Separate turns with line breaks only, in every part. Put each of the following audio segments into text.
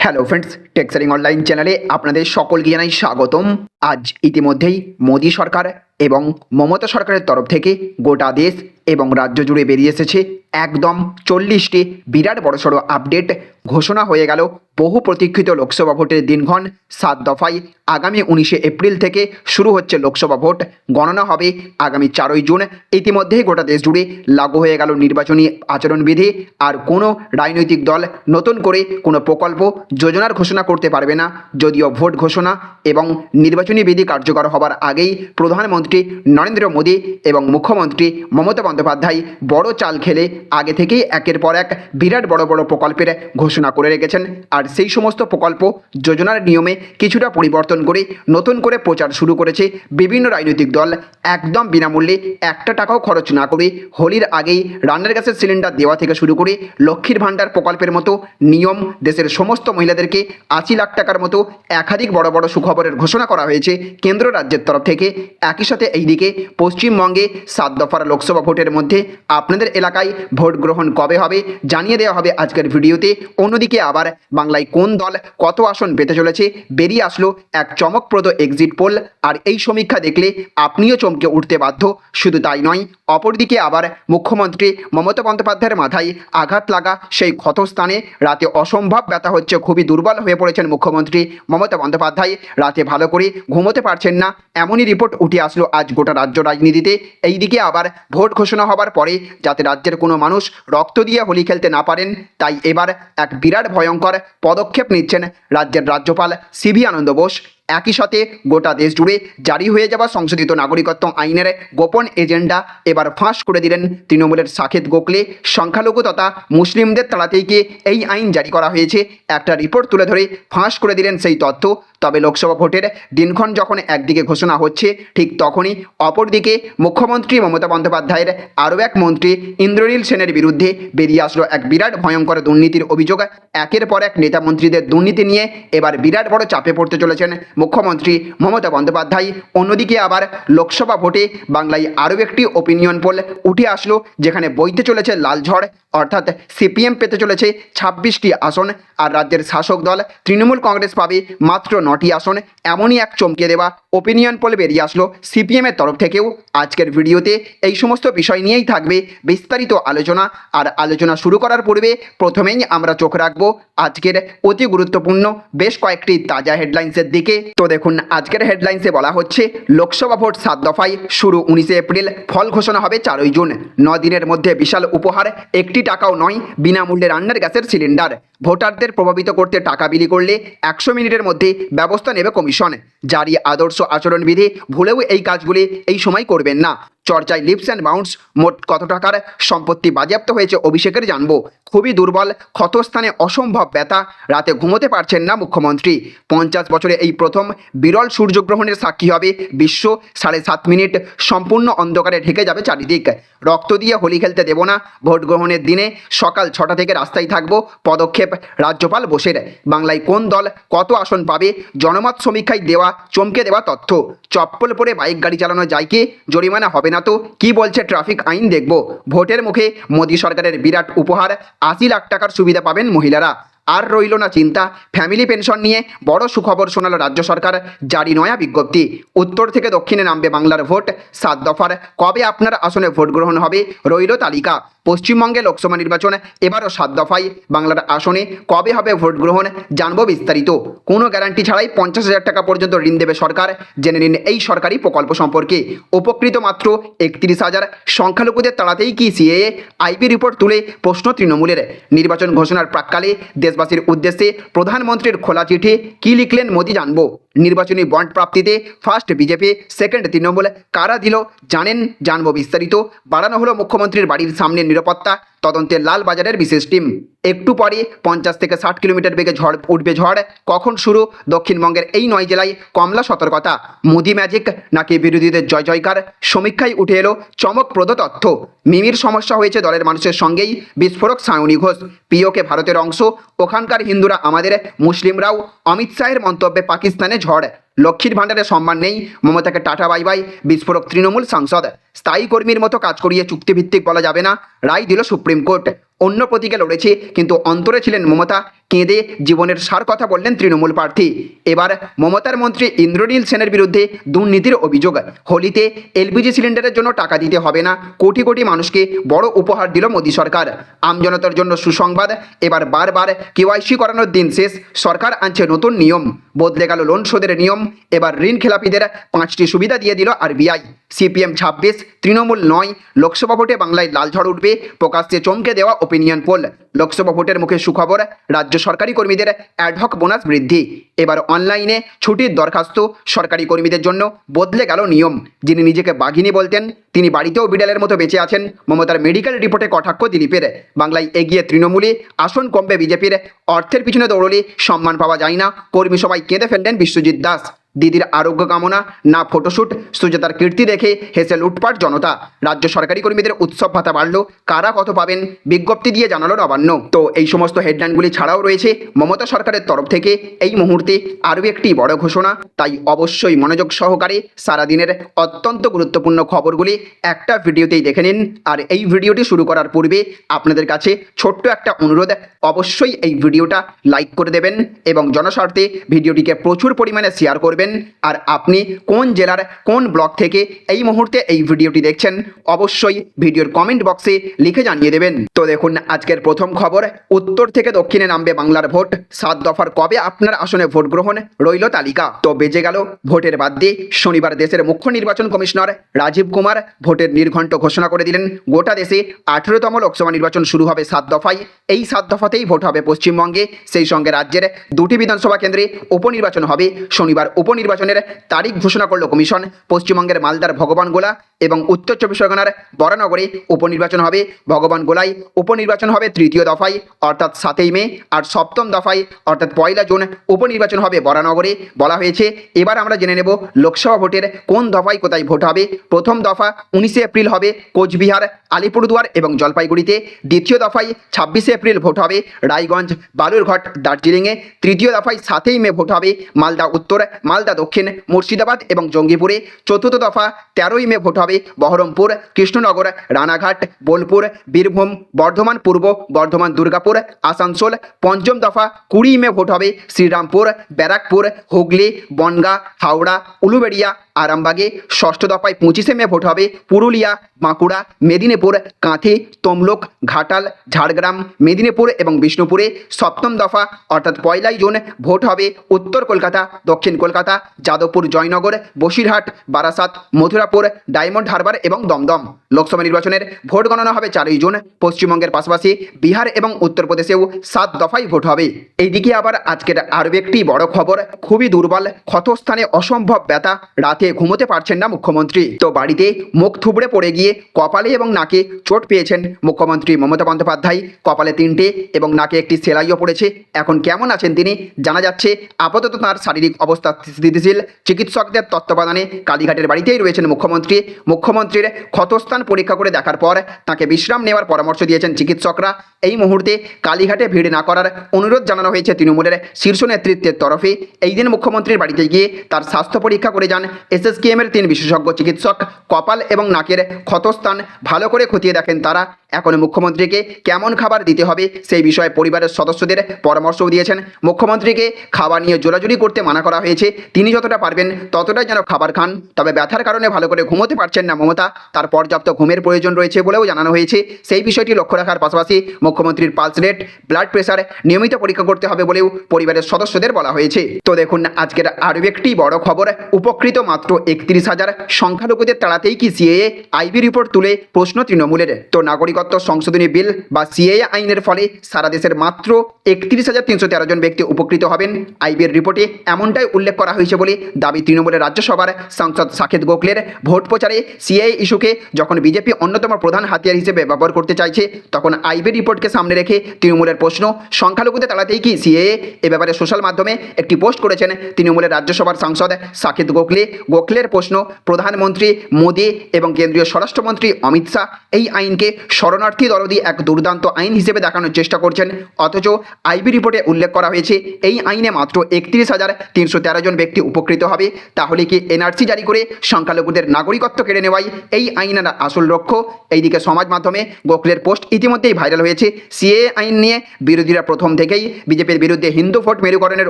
Hello friends টেক্সারিং online চ্যানেলে আপনাদের সকলকে জানাই স্বাগতম। আজ ইতিমধ্যেই মোদী সরকার এবং মমতা সরকারের তরফ থেকে গোটা দেশ এবং রাজ্য জুড়ে বেরিয়ে এসেছে একদম চল্লিশটি বিরাট বড়সড় আপডেট ঘোষণা হয়ে গেল। বহু প্রতীক্ষিত লোকসভা ভোটের দিনক্ষণ সাত দফায়। আগামী উনিশে এপ্রিল থেকে শুরু হচ্ছে লোকসভা ভোট। গণনা হবে আগামী চারই জুন। ইতিমধ্যেই গোটা দেশ জুড়ে লাগু হয়ে গেল নির্বাচনী আচরণবিধি। আর কোনো রাজনৈতিক দল নতুন করে কোনো প্রকল্প, যোজনার ঘোষণা করতে পারবে না। যদিও ভোট ঘোষণা এবং নির্বাচনী বিধি কার্যকর হবার আগেই প্রধানমন্ত্রী নরেন্দ্র মোদী এবং মুখ্যমন্ত্রী মমতা বন্দ্যোপাধ্যায় বড় চাল খেলে আগে থেকেই একের পর এক বিরাট বড় বড় প্রকল্পের ঘোষণা করে রেখেছেন। আর সেই সমস্ত প্রকল্প যোজনার নিয়মে কিছুটা পরিবর্তন করে নতুন করে প্রচার শুরু করেছে বিভিন্ন রাজনৈতিক দল। একদম বিনামূল্যে একটা টাকাও খরচ না করে হোলির আগেই রান্নার গ্যাসের সিলিন্ডার দেওয়া থেকে শুরু করে লক্ষ্মীর ভাণ্ডার প্রকল্পের মতো নিয়ম দেশের সমস্ত মহিলাদেরকে আশি লাখ টাকার মতো একাধিক বড় বড় সুখবরের ঘোষণা করা হয়েছে কেন্দ্র রাজ্যের তরফ থেকে। একই সাথে এইদিকে পশ্চিমবঙ্গে সাত দফার লোকসভা ভোটের মধ্যে আপনাদের এলাকায় ভোট গ্রহণ কবে হবে জানিয়ে দেওয়া হবে আজকের ভিডিওতে। অন্যদিকে আবার বাংলায় কোন দল কত আসন পেতে চলেছে বেরিয়ে আসলো এক চমকপ্রদ এক্সিট পোল আর এই সমীক্ষা দেখলে আপনিও চমকে উঠতে বাধ্য। শুধু তাই নয়, অপরদিকে আবার মুখ্যমন্ত্রী মমতা বন্দ্যোপাধ্যায়ের মাথায় আঘাত লাগা সেই ক্ষতস্থানে রাতে অসম্ভব ব্যথা হচ্ছে, খুবই দুর্বল হয়ে পড়েছেন মুখ্যমন্ত্রী মমতা বন্দ্যোপাধ্যায়। রাতে ভালো করে ঘুমোতে পারছেন না, এমনই রিপোর্ট উঠে আসলো আজ গোটা রাজ্য রাজনীতিতে। এইদিকে আবার ভোট ঘোষণা হবার পরে যাতে রাজ্যের কোনো মানুষ রক্ত দিয়ে হোলি খেলতে না পারেন, তাই এবার এক বিরাট ভয়ঙ্কর পদক্ষেপ নিচ্ছেন রাজ্যের রাজ্যপাল সিভি আনন্দ বোস। একই সাথে গোটা দেশ জুড়ে জারি হয়ে যাওয়া সংশোধিত নাগরিকত্ব আইনের গোপন এজেন্ডা এবার ফাঁস করে দিলেন তৃণমূলের সাকেত গোখলে, সংখ্যালঘু তথা মুসলিমদের তাড়াতেই গিয়ে এই আইন জারি করা হয়েছে। একটা রিপোর্ট তুলে ধরে ফাঁস করে দিলেন সেই তথ্য। তবে লোকসভা ভোটের দিনক্ষণ যখন একদিকে ঘোষণা হচ্ছে, ঠিক তখনই অপরদিকে মুখ্যমন্ত্রী মমতা বন্দ্যোপাধ্যায়ের আরও এক মন্ত্রী ইন্দ্রনীল সেনের বিরুদ্ধে বেরিয়ে আসলো এক বিরাট ভয়ঙ্কর দুর্নীতির অভিযোগ। একের পর এক নেতা মন্ত্রীদের দুর্নীতি নিয়ে এবার বিরাট বড় চাপে পড়তে চলেছেন মুখ্যমন্ত্রী মমতা বন্দ্যোপাধ্যায়। অন্যদিকে আবার লোকসভা ভোটে বাংলায় আরও একটি ওপিনিয়ন পোল উঠে আসলো, যেখানে বইতে চলেছে লাল ঝড়, অর্থাৎ সিপিএম পেতে চলেছে ছাব্বিশটি আসন, আর রাজ্যের শাসক দল তৃণমূল কংগ্রেস পাবে মাত্র নটি আসন, এমনই এক চমকে দেওয়া ওপিনিয়ন পোল বেরিয়ে আসলো সিপিএমের তরফ থেকেও। আজকের ভিডিওতে এই সমস্ত বিষয় নিয়েই থাকবে বিস্তারিত আলোচনা, আর আলোচনা শুরু করার পূর্বে প্রথমেই আমরা চোখ রাখব আজকের অতি গুরুত্বপূর্ণ, বেশ কয়েকটি তাজা হেডলাইন্সের দিকে। তো দেখুন, আজকের হেডলাইন্সে বলা হচ্ছে, লোকসভা ভোট সাত দফায় শুরু, উনিশে এপ্রিল, ফল ঘোষণা হবে চারই জুন। ন দিনের মধ্যে বিশাল উপহার, একটি টাকাও নয়, বিনামূল্যে রান্নার গ্যাসের সিলিন্ডার ভোটারদের প্রভাবিত করতে টাকা বিলি করলে একশো মিনিটের মধ্যে ব্যবস্থা নেবে কমিশন। জারি আদর্শ আচরণবিধি, ভুলেও এই কাজগুলি এই সময় করবেন না। চর্চায় লিপস অ্যান্ড বাউন্স মোট কত টাকার সম্পত্তি বাজেয়াপ্ত হয়েছে অভিষেকের জানব। খুবই দুর্বল, ক্ষতস্থানে অসম্ভব ব্যথা, রাতে ঘুমোতে পারছেন না মুখ্যমন্ত্রী। পঞ্চাশ বছরে এই প্রথম বিরল সূর্যগ্রহণের সাক্ষী হবে বিশ্ব সাড়ে সাত মিনিট সম্পূর্ণ অন্ধকারে ঢেকে যাবে চারিদিক। রক্ত দিয়ে হোলি খেলতে দেব না, ভোট গ্রহণের দিনে সকাল ছটা থেকে রাস্তায় থাকব পদক্ষেপ রাজ্যপাল বোসের। বাংলায় কোন দল কত আসন পাবে, জনমত সমীক্ষায় দেওয়া, চমকে দেওয়া তথ্য। চপ্পল পরে বাইক গাড়ি চালানো যায় কি? জরিমানা হবে না তো কি বলছে ট্রাফিক আইন দেখব? ভোটের মুখে মোদী সরকারের বিরাট উপহার, আশি লাখ টাকার সুবিধা পাবেন মহিলারা। আর রইল না চিন্তা। ফ্যামিলি পেনশন নিয়ে বড় সুখবর শোনাল রাজ্য সরকার। জারি নয়া বিজ্ঞপ্তি। উত্তর থেকে দক্ষিণে নামবে বাংলার ভোট। সাত দফার। কবে আপনার আসনে ভোট গ্রহণ হবে? রইল তালিকা। পশ্চিমবঙ্গে লোকসভা নির্বাচন এবারও সাত দফায় বাংলার আসনে কবে হবে ভোট গ্রহণ? জানব বিস্তারিত। কোনো গ্যারান্টি ছাড়াই পঞ্চাশ হাজার টাকা পর্যন্ত ঋণ দেবে সরকার। জেনে নিন এই সরকারি প্রকল্প সম্পর্কে। উপকৃত মাত্র একত্রিশ হাজার। সংখ্যালঘুদের তাড়াতেই কি সিএএ আইপি রিপোর্ট তুলে প্রশ্ন তৃণমূলের। নির্বাচন ঘোষণার প্রাককালে দেশবাসীর উদ্দেশ্যে প্রধানমন্ত্রীর খোলা চিঠি কি লিখলেন মোদি জানব। নির্বাচনী বন্ড প্রাপ্তিতে ফার্স্ট বিজেপি সেকেন্ড তৃণমূল, কারা দিল জানেন, জানব বিস্তারিত। বাড়ানো হলো মুখ্যমন্ত্রীর বাড়ির সামনে নিরাপত্তা, তদন্তে লাল বাজারের বিশেষ টিম একটু পরে পঞ্চাশ থেকে ষাট কিলোমিটার বেগে ঝড় উঠবে ঝড়, কখন শুরু? দক্ষিণবঙ্গের এই নয় জেলায় কমলা সতর্কতা। মোদি ম্যাজিক নাকি বিরোধীদের জয় জয়কার? সমীক্ষায় উঠে এলো চমকপ্রদ তথ্য। মিমির সমস্যা হয়েছে দলের মানুষের সঙ্গেই, বিস্ফোরক সায়নী ঘোষ। পিওকে ভারতের অংশ, ওখানকার হিন্দুরা আমাদের, মুসলিমরাও। অমিত শাহের মন্তব্যে পাকিস্তানে ঝড়। লক্ষ্মীর ভাণ্ডারে সম্মান নেই। মমতাকে টাটা, বাই বাই। বিস্ফোরক তৃণমূল সাংসদ। স্থায়ী কর্মীর মতো কাজ করিয়ে চুক্তিভিত্তিক বলা যাবে না। রায় দিল সুপ্রিম কোর্ট। অন্য প্রতীকে লড়েছে, কিন্তু অন্তরে ছিলেন মমতা। কেঁদে জীবনের সার কথা বললেন তৃণমূল প্রার্থী। এবার মমতার মন্ত্রী ইন্দ্রনীল সেনের বিরুদ্ধে দুর্নীতির অভিযোগ। হোলিতে এলপিজি সিলিন্ডারের জন্য টাকা দিতে হবে না। কোটি কোটি মানুষকে বড় উপহার দিল মোদী সরকার। আমজনতার জন্য সুসংবাদ। এবার বারবার কেওয়াইসি করানোর দিন শেষ। সরকার আনছে নতুন নিয়ম। বদলে গেল লোন শোধের নিয়ম। এবার ঋণ খেলাপিদের পাঁচটি সুবিধা দিয়ে দিল আরবিআই। সিপিএম ছাব্বিশ, তৃণমূল নয়। লোকসভা ভোটে বাংলায় লাল ঝড় উঠবে। প্রকাশ্যে চমকে দেওয়া ওপিনিয়ন পোল লোকসভা ভোটের মুখে সুখবর, রাজ্য সরকারি কর্মীদের অ্যাডহক বোনাস বৃদ্ধি। এবার অনলাইনে ছুটির দরখাস্ত সরকারি কর্মীদের জন্য বদলে গেল নিয়ম। যিনি নিজেকে বাঘিনী বলতেন, তিনি বাড়িতেও বিড়ালের মতো বেঁচে আছেন, মমতার মেডিকেল রিপোর্টে কটাক্ষ দিলীপের। বাংলায় এগিয়ে তৃণমূলে, আসন কমবে বিজেপির। অর্থের পিছনে দৌড়লে সম্মান পাওয়া যায় না, কর্মী সবাই কেঁদে ফেললেন বিশ্বজিৎ দাস। দিদির আরোগ্য কামনা, না ফটোশ্যুট সুজাতার কীর্তি দেখে হেসে লুটপাট জনতা। রাজ্য সরকারি কর্মীদের উৎসব ভাতা বাড়ল। কারা কত পাবেন? বিজ্ঞপ্তি দিয়ে জানালো নবান্ন। তো এই সমস্ত হেডলাইনগুলি ছাড়াও রয়েছে মমতা সরকারের তরফ থেকে। এই মুহূর্তে আরও একটি বড় ঘোষণা। তাই অবশ্যই মনোযোগ সহকারে সারাদিনের অত্যন্ত গুরুত্বপূর্ণ খবরগুলি একটা ভিডিওতেই দেখে নিন। আর এই ভিডিওটি শুরু করার পূর্বে আপনাদের কাছে ছোট্ট একটা অনুরোধ। অবশ্যই এই ভিডিওটা লাইক করে দেবেন এবং জনস্বার্থে ভিডিওটিকে প্রচুর পরিমাণে শেয়ার করবেন। আর আপনি কোন জেলার কোন ব্লক থেকে এই মুহূর্তে এই ভিডিওটি দেখছেন, অবশ্যই ভিডিওর কমেন্ট বক্সে লিখে জানিয়ে দেবেন। তো দেখুন, আজকের প্রথম খবর, উত্তর থেকে দক্ষিণে নামবে বাংলার ভোট। সাত দফার কবে আপনার আসনে ভোট গ্রহণ রইল তালিকা? তো বেজে গেল ভোটের বাদ দিয়ে শনিবার দেশের মুখ্য নির্বাচন কমিশনার রাজীব কুমার ভোটের নির্ঘণ্ট ঘোষণা করে দিলেন। গোটা দেশে আঠেরোতম লোকসভা নির্বাচন শুরু হবে সাত দফায়। এই সাত দফাতেই ভোট হবে পশ্চিমবঙ্গে। সেই সঙ্গে রাজ্যের দুটি বিধানসভা কেন্দ্রে উপনির্বাচন হবে। শনিবার উপনির্বাচনের তারিখ ঘোষণা করল কমিশন। পশ্চিমবঙ্গের মালদার ভগবান ভগবানগোলা এবং উত্তর চব্বিশ পরগনার বরানগরে উপনির্বাচন হবে। ভগবান গোলায় উপনির্বাচন হবে তৃতীয় দফায়, অর্থাৎ সাতই মে, আর সপ্তম দফায়, অর্থাৎ পয়লা জুন, উপনির্বাচন হবে বরানগরে বলা হয়েছে। এবার আমরা জেনে নেব লোকসভা ভোটের কোন দফায় কোথায় ভোট হবে। প্রথম দফা উনিশে এপ্রিল হবে কোচবিহার, আলিপুরদুয়ার এবং জলপাইগুড়িতে। দ্বিতীয় দফায় ছাব্বিশে এপ্রিল ভোট হবে রায়গঞ্জ, বালুরঘাট, দার্জিলিংয়ে। তৃতীয় দফায় সাতই মে ভোট হবে মালদা উত্তর মালদা দক্ষিণ, মুর্শিদাবাদ এবং জঙ্গিপুরে। চতুর্থ দফা তেরোই মে ভোট হবে বহরমপুর, কৃষ্ণনগর, রানাঘাট, বোলপুর, বীরভূম, বর্ধমান পূর্ব, বর্ধমান দুর্গাপুর, আসানসোল। পঞ্চম দফা কুড়ি মে ভোট হবে শ্রীরামপুর, ব্যারাকপুর, হুগলি, বনগাঁ, হাওড়া, উলুবেড়িয়া, আরামবাগে। ষষ্ঠ দফায় পঁচিশে মে ভোট হবে পুরুলিয়া, বাঁকুড়া, মেদিনীপুর, কাঁথি, তমলুক, ঘাটাল, ঝাড়গ্রাম, মেদিনীপুর এবং বিষ্ণুপুরে। সপ্তম দফা, অর্থাৎ পয়লাই জুন, ভোট হবে উত্তর কলকাতা, দক্ষিণ কলকাতা যাদবপুর, জয়নগর, বসিরহাট, বারাসাত, মথুরাপুর, ডায়মন্ড হারবার এবং দমদম। লোকসভা নির্বাচনের ভোট গণনা হবে চারই জুন। পশ্চিমবঙ্গের পাশাপাশি বিহার এবং উত্তরপ্রদেশেও সাত দফায় ভোট হবে। এইদিকে আবার আজকের আরও একটি বড় খবর, খুবই দুর্বল, ক্ষতস্থানে অসম্ভব ব্যথা, রাতে ঘুমোতে পারছেন না মুখ্যমন্ত্রী। তো বাড়িতে মুখ থুবড়ে পড়ে গিয়ে কপালে এবং নাকে চোট পেয়েছেন মুখ্যমন্ত্রী মমতা বন্দ্যোপাধ্যায়। কপালে তিনটে এবং নাকে একটি সেলাইও পড়েছে। এখন কেমন আছেন তিনি? জানা যাচ্ছে আপাতত তার শারীরিক অবস্থা স্থিতিশীল চিকিৎসকদের তত্ত্বাবধানে কালীঘাটের বাড়িতেই রয়েছেন মুখ্যমন্ত্রী। মুখ্যমন্ত্রীর ক্ষতস্থান পরীক্ষা করে দেখার পর তাকে বিশ্রাম নেওয়ার পরামর্শ দিয়েছেন চিকিৎসকরা। এই মুহূর্তে কালীঘাটে ভিড় না করার অনুরোধ জানানো হয়েছে তৃণমূলের শীর্ষ নেতৃত্বের তরফে। এই দিন মুখ্যমন্ত্রীর বাড়িতে গিয়ে তার স্বাস্থ্য পরীক্ষা করে যান এসএসকেএমের তিন বিশেষজ্ঞ চিকিৎসক। কপাল এবং নাকের ক্ষতস্থান ভালো করে খতিয়ে দেখেন তারা। এখন মুখ্যমন্ত্রীকে কেমন খাবার দিতে হবে সেই বিষয়ে পরিবারের সদস্যদের পরামর্শও দিয়েছেন। মুখ্যমন্ত্রীকে খাবার নিয়ে জোরাজুরি করতে মানা করা হয়েছে। তিনি যতটা পারবেন ততটাই যেন খাবার খান। তবে ব্যথার কারণে ভালো করে ঘুমোতে পারছেন না মমতা। তার পর্যাপ্ত ঘুমের প্রয়োজন রয়েছে বলেও জানানো হয়েছে। সেই বিষয়টি লক্ষ্য রাখার পাশাপাশি মুখ্যমন্ত্রীর পালস রেট ব্লাড প্রেশার নিয়মিত পরীক্ষা করতে হবে বলেও পরিবারের সদস্যদের বলা হয়েছে। তো দেখুন, আজকের আরও একটি বড় খবর। উপকৃত মাত্র একত্রিশ হাজার সংখ্যালঘুদের তাড়াতেই কি সিএএ আইবি রিপোর্ট তুলে প্রশ্ন তৃণমূলের। তো নাগরিকত্ব সংশোধনী বিল বা সিএএ আইনের ফলে সারা দেশের মাত্র একত্রিশ হাজার তিনশো তেরো জন ব্যক্তি উপকৃত হবেন। আইবির রিপোর্টে এমনটাই উল্লেখ করা বলে দাবি তৃণমূলের রাজ্যসভার সাংসদ সাকেত গোখলের। ভোট প্রচারে সিএএ ইস্যুকে যখন বিজেপি অন্যতম প্রধান হাতিয়ার হিসেবে ব্যবহার করতে চাইছে, তখন আইবি রিপোর্টকে সামনে রেখে তৃণমূলের প্রশ্ন সংখ্যালঘুদের তাড়াতেই কি সিএএ এ ব্যাপারে সোশ্যাল মাধ্যমে একটি পোস্ট করেছেন তৃণমূলের রাজ্যসভার সাংসদ সাকেত গোখলে। গোখলের প্রশ্ন, প্রধানমন্ত্রী মোদী এবং কেন্দ্রীয় স্বরাষ্ট্রমন্ত্রী অমিত শাহ এই আইনকে শরণার্থী দরদি এক দুর্দান্ত আইন হিসেবে দেখানোর চেষ্টা করছেন। অথচ আইবি রিপোর্টে উল্লেখ করা হয়েছে, এই আইনে মাত্র একত্রিশ হাজার তিনশো তেরো জন ব্যক্তি উপকৃত হবে, তাহলে কি এনআরসি জারি করে সংখ্যালঘুদের নাগরিকত্ব কেড়ে নেওয়াই এই আইনের আসল লক্ষ্য? এইদিকে সমাজ মাধ্যমে গোখলের পোস্ট ইতিমধ্যেই ভাইরাল হয়েছে। সিএ আইন নিয়ে বিরোধীরা প্রথম থেকেই বিজেপির বিরুদ্ধে হিন্দু ভোট মেরুকরণের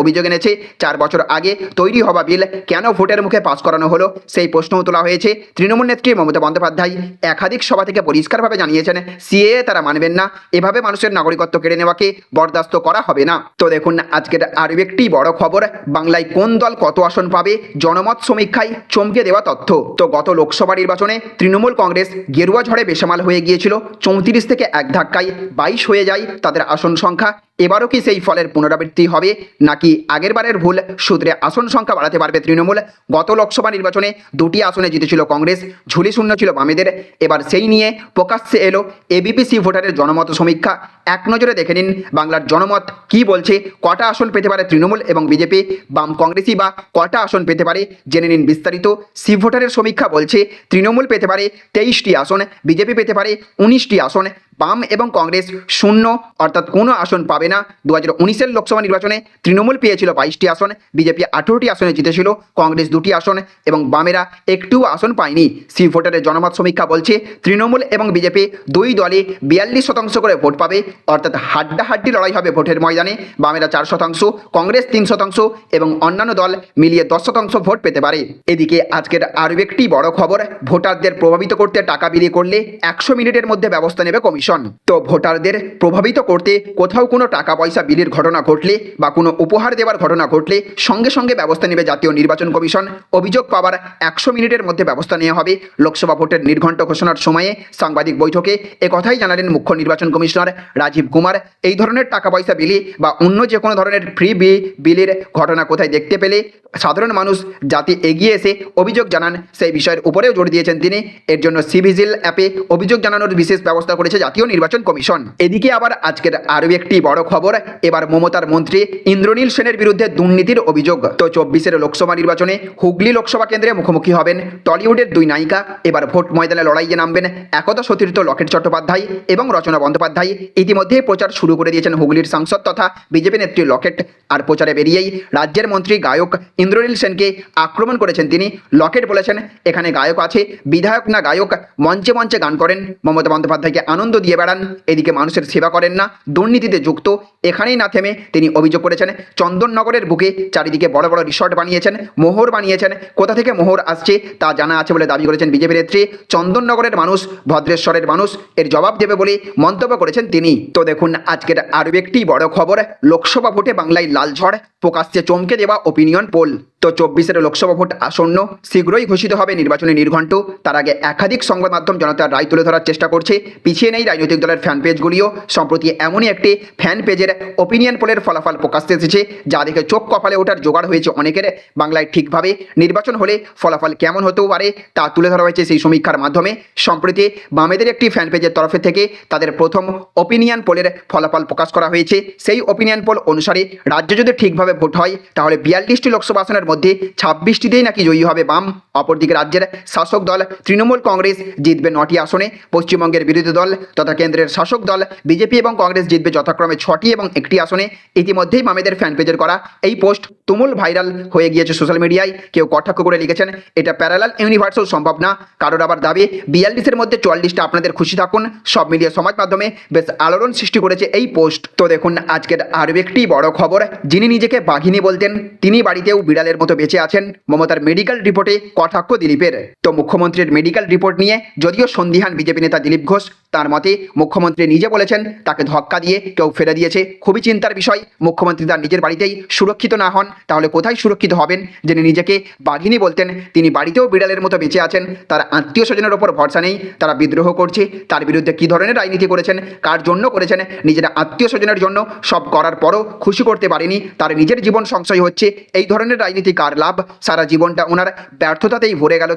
অভিযোগ এনেছে। চার বছর আগে তৈরি হওয়া বিল কেন ভোটের মুখে পাস করানো হলো, সেই প্রশ্নও তোলা হয়েছে। তৃণমূল নেত্রী মমতা বন্দ্যোপাধ্যায় একাধিক সভা থেকে পরিষ্কারভাবে জানিয়েছেন সিএ তারা মানবেন না। এভাবে মানুষের নাগরিকত্ব কেড়ে নেওয়াকে বরদাস্ত করা হবে না। তো দেখুন, আজকের আরও একটি বড় খবর, বাংলায় কোন দল কত আসন পাবে? জনমত সমীক্ষায় চমকে দেওয়া তথ্য। তো গত লোকসভা নির্বাচনে তৃণমূল কংগ্রেস গেরুয়া ঝড়ে বেসামাল হয়ে গিয়েছিল। চৌত্রিশ থেকে এক ধাক্কায় বাইশ হয়ে যায় তাদের আসন সংখ্যা। এবারও কি সেই ফলের পুনরাবৃত্তি হবে? নাকি আগেরবারের ভুল? সূত্রে আসন সংখ্যা বাড়াতে পারবে তৃণমূল। গত লোকসভা নির্বাচনে দুটি আসনে জিতেছিল কংগ্রেস, ঝুলি শূন্য ছিল বামেদের। এবার সেই নিয়ে প্রকাশ্যে এলো এবিপিসি ভোটারের জনমত সমীক্ষা। এক নজরে দেখে নিন বাংলার জনমত কি বলছে, কটা আসন পেতে পারে তৃণমূল এবং বিজেপি, বাম কংগ্রেসই বা কটা আসন পেতে পারে জেনে নিন বিস্তারিত। শিব ভোটারের সমীক্ষা বলছে, তৃণমূল পেতে পারে তেইশটি আসন, বিজেপি পেতে পারে উনিশটি আসন বাম এবং কংগ্রেস শূন্য, অর্থাৎ কোনো আসন পাবে না। দু হাজার উনিশের লোকসভা নির্বাচনে তৃণমূল পেয়েছিল বাইশটি আসন, বিজেপি আঠেরোটি আসনে জিতেছিল, কংগ্রেস দুটি আসন এবং বামেরা একটু আসন পায়নি। সি ভোটারের জনমত সমীক্ষা বলছে, তৃণমূল এবং বিজেপি দুই দলে বিয়াল্লিশ শতাংশ করে ভোট পাবে, অর্থাৎ হাড্ডাহাড্ডি লড়াই হবে ভোটের ময়দানে। বামেরা চার শতাংশ, কংগ্রেস তিন শতাংশ এবং অন্যান্য দল মিলিয়ে দশ শতাংশ ভোট পেতে পারে। এদিকে আজকের আরও একটি বড় খবর, ভোটারদের প্রভাবিত করতে টাকা বিলি করলে একশো মিনিটের মধ্যে ব্যবস্থা নেবে কমিশন। তো ভোটারদের প্রভাবিত করতে কোথাও কোনো টাকা পয়সা বিলির ঘটনা ঘটলে বা কোনো উপহার দেওয়ার ঘটনা ঘটলে সঙ্গে সঙ্গে ব্যবস্থা নেবে জাতীয় নির্বাচন কমিশন। অভিযোগ পাওয়ার একশো মিনিটের মধ্যে ব্যবস্থা নেওয়া হবে লোকসভা ভোটের নির্ঘণ্ট ঘোষণার সময়ে সাংবাদিক বৈঠকে। এ কথাই জানালেন মুখ্য নির্বাচন কমিশনার রাজীব কুমার। এই ধরনের টাকা পয়সা বিলি বা অন্য যে কোনো ধরনের ফ্রি বি বিলের ঘটনা কোথায় দেখতে পেলে সাধারণ মানুষ জাতি এগিয়ে এসে অভিযোগ জানান, সেই বিষয়ের উপরেও জোর দিয়েছেন তিনি। এর জন্য সিভিজিল অ্যাপে অভিযোগ জানানোর বিশেষ ব্যবস্থা করেছে জাতীয় নির্বাচন কমিশন। এদিকে আবার আজকের আরও একটি বড় খবর, এবার মমতার মন্ত্রী ইন্দ্রনীল সেনের বিরুদ্ধে দুর্নীতির অভিযোগ। তো চব্বিশের লোকসভা নির্বাচনে হুগলি লোকসভা কেন্দ্রে মুখোমুখি হবেন টলিউডের দুই নায়িকা। এবার ভোট ময়দানে লড়াইয়ে নামবেন একতা সতীর্থ লকেট চট্টোপাধ্যায় এবং রচনা বন্দ্যোপাধ্যায়। ইতিমধ্যে প্রচার শুরু করে দিয়েছেন হুগলির সাংসদ তথা বিজেপি নেত্রী লকেট। আর প্রচারে বেরিয়েই রাজ্যের মন্ত্রী গায়ক ইন্দ্রনীল সেনকে আক্রমণ করেছেন তিনি। লকেট বলেছেন, এখানে গায়ক আছে, বিধায়ক না গায়ক, মঞ্চে মঞ্চে গান করেন। মমতা বন্দ্যোপাধ্যায়কে আনন্দ দিয়ে বেড়ান। এদিকে মানুষের সেবা করেন না, দুর্নীতিতে যুক্ত। এখানেই না থেমে তিনি অভিযোগ করেছেন, চন্দননগরের বুকে চারিদিকে বড় বড় রিসর্ট বানিয়েছেন, মোহর বানিয়েছেন। কোথা থেকে মোহর আসছে তা জানা আছে বলে দাবি করেছেন বিজেপি নেত্রী। চন্দননগরের মানুষ, ভদ্রেশ্বরের মানুষ, এর জবাব দেবে বলে মন্তব্য করেছেন তিনি। তো দেখুন, আজকের আরও একটি বড় খবর, লোকসভা ভোটে বাংলায় লাল ঝড়, প্রকাশ্যে চমকে দেওয়া ওপিনিয়ন পোল তো চব্বিশের লোকসভা ভোট আসন্ন, শীঘ্রই ঘোষিত হবে নির্বাচনী নির্ঘণ্ট। তার আগে একাধিক সংবাদ মাধ্যম জনতার রায় তুলে ধরার চেষ্টা করছে, পিছিয়ে নেই রাজনৈতিক দলের ফ্যান পেজগুলিও সম্প্রতি এমনই একটি ফ্যান পেজের ওপিনিয়ন পোলের ফলাফল প্রকাশ্যে এসেছে যা দেখে চোখ কপালে ওঠার জোগাড় হয়েছে অনেকের। বাংলায় ঠিকভাবে নির্বাচন হলে ফলাফল কেমন হতেও পারে তা তুলে ধরা হয়েছে সেই সমীক্ষার মাধ্যমে। সম্প্রতি বামেদের একটি ফ্যান পেজের তরফে থেকে তাদের প্রথম ওপিনিয়ন পোলের ফলাফল প্রকাশ করা হয়েছে। সেই ওপিনিয়ন পোল অনুসারে রাজ্যে যদি ঠিকভাবে ভোট হয়, তাহলে বিয়াল্লিশটি লোকসভা আসনের মধ্যে ছাব্বিশটিতেই নাকি জয়ী হবে বাম। অপরদিকে রাজ্যের শাসক দল তৃণমূল কংগ্রেস জিতবে নটি আসনে। পশ্চিমবঙ্গের বিরোধী দল তথা কেন্দ্রের শাসক দল, বিজেপি এবং কংগ্রেস জিতবে যথাক্রমে ছটি এবং একটি আসনে। ইতিমধ্যেই মামেদের ফ্যান পেজের করা এই পোস্ট তুমুল ভাইরাল হয়ে গিয়েছে সোশ্যাল মিডিয়ায় কেউ কটাক্ষ করে লিখেছেন, এটা প্যারালাল ইউনিভার্সাল সম্ভব না। কারোর আবার দাবি বিয়াল্লিশের মধ্যে চুয়াল্লিশটা আপনাদের খুশি থাকুন। সব মিলিয়ে সমাজ মাধ্যমে বেশ আলোড়ন সৃষ্টি করেছে এই পোস্ট তো দেখুন, আজকের আরও একটি বড় খবর, যিনি নিজেকে বাঘিনী বলতেন, তিনি বাড়িতেও বিড়ালের মতো বেঁচে আছেন। মমতার মেডিকেল রিপোর্টে কটাক্ষ দিলীপের। তো মুখ্যমন্ত্রীর মেডিকেল রিপোর্ট নিয়ে, যদিও সন্দিহান বিজেপি নেতা দিলীপ ঘোষ তার মতে মুখ্যমন্ত্রী নিজে বলেছেন, তাকে ধক্কা দিয়ে কেউ ফেলে দিয়েছে। খুবই চিন্তার বিষয়। মুখ্যমন্ত্রী তার নিজের বাড়িতেই সুরক্ষিত না হন। তাহলে কোথায় সুরক্ষিত হবেন? যিনি নিজেকে বাঘিনী বলতেন, তিনি বাড়িতেও বিড়ালের মতো বেঁচে আছেন। তার আত্মীয় স্বজনের ওপর ভরসা নেই। তারা বিদ্রোহ করছে। তার বিরুদ্ধে কী ধরনের রাজনীতি করেছেন? কার জন্য করেছেন? নিজের আত্মীয় স্বজনের জন্য সব করার পরও খুশি করতে পারেনি। তার নিজের জীবন সংশয় হচ্ছে। এই ধরনের রাজনীতি কার লাভ? সারা জীবনটা ওনার ব্যর্থতাতেই ভরে গেল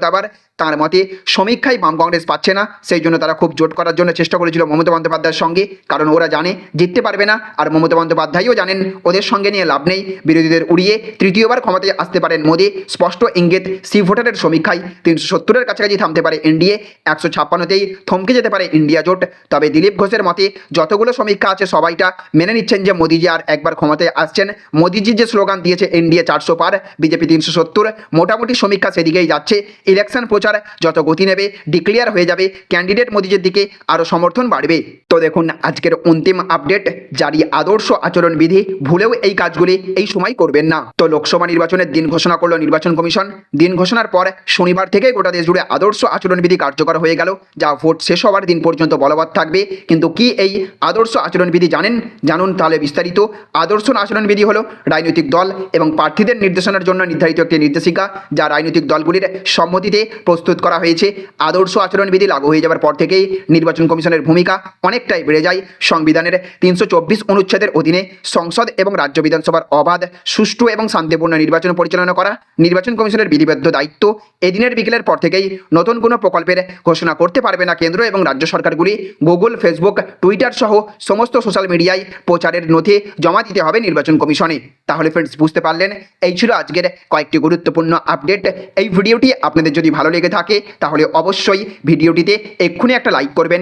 তার মতে সমীক্ষায় বাম কংগ্রেস পাচ্ছে না। সেই জন্য তারা খুব জোট করার জন্য জন্য চেষ্টা করেছিল মমতা বন্দ্যোপাধ্যায়ের সঙ্গে, কারণ ওরা জানে, জিততে পারবে না। আর মমতা বন্দ্যোপাধ্যায়ও জানেন, ওদের সঙ্গে নিয়ে লাভ নেই। বিরোধীদের উড়িয়ে তৃতীয়বার ক্ষমতায় আসতে পারেন মোদী। স্পষ্ট ইঙ্গিত, সি ভোটারের সমীক্ষায় তিনশো সত্তরের কাছাকাছি থামতে পারে এনডিএ, একশো ছাপ্পান্নতেই থমকে যেতে পারে ইন্ডিয়া জোট। তবে দিলীপ ঘোষের মতে, যতগুলো সমীক্ষা আছে সবাইটা মেনে নিচ্ছেন যে মোদিজি আর একবার ক্ষমতায় আসছেন। মোদিজি যে স্লোগান দিয়েছে এনডিএ চারশো পার, বিজেপি তিনশো সত্তর, মোটামুটি সমীক্ষা সেদিকেই যাচ্ছে। ইলেকশন প্রচার যত গতি নেবে, ডিক্লিয়ার হয়ে যাবে। ক্যান্ডিডেট মোদিজির দিকে আরও সমর্থন বাড়বে। তো দেখুন, আজকের অন্তিম আপডেট জারি আদর্শ আচরণবিধি ভুলেও এই কাজগুলি এই সময় করবেন না। তো লোকসভা নির্বাচনের দিন ঘোষণা করল নির্বাচন কমিশন। দিন ঘোষণার পর শনিবার থেকে গোটা দেশ জুড়ে আদর্শ আচরণবিধি কার্যকর হয়ে গেল, যা ভোট শেষ হওয়ার দিন পর্যন্ত বলবৎ থাকবে। কিন্তু কি এই আদর্শ আচরণবিধি জানেন? জানুন তাহলে বিস্তারিত। আদর্শ আচরণবিধি হলো রাজনৈতিক দল এবং প্রার্থীদের নির্দেশনার জন্য নির্ধারিত একটি নির্দেশিকা, যা রাজনৈতিক দলগুলির সম্মতিতে প্রস্তুত করা হয়েছে। আদর্শ আচরণবিধি লাগু হয়ে যাওয়ার পর থেকেই নির্বাচন কমিশনের ভূমিকা অনেকটাই বেড়ে যায়। সংবিধানের তিনশো চব্বিশ অনুচ্ছেদের অধীনে সংসদ এবং রাজ্য বিধানসভার অবাধ, সুষ্ঠু এবং শান্তিপূর্ণ নির্বাচন পরিচালনা করা, নির্বাচন কমিশনের বিধিবদ্ধ দায়িত্ব এদিনের বিকেলের পর থেকেই নতুন কোনো প্রকল্পের ঘোষণা করতে পারবে না কেন্দ্র এবং রাজ্য সরকারগুলি। গুগল, ফেসবুক, টুইটার সহ সমস্ত সোশ্যাল মিডিয়ায় প্রচারের নথি জমা দিতে হবে নির্বাচন কমিশনে। তাহলে ফ্রেন্ডস বুঝতে পারলেন? এই ছিল আজকের কয়েকটি গুরুত্বপূর্ণ আপডেট এই ভিডিওটি আপনাদের যদি ভালো লেগে থাকে, তাহলে অবশ্যই ভিডিওটিতে এক্ষুনি একটা লাইক করবেন।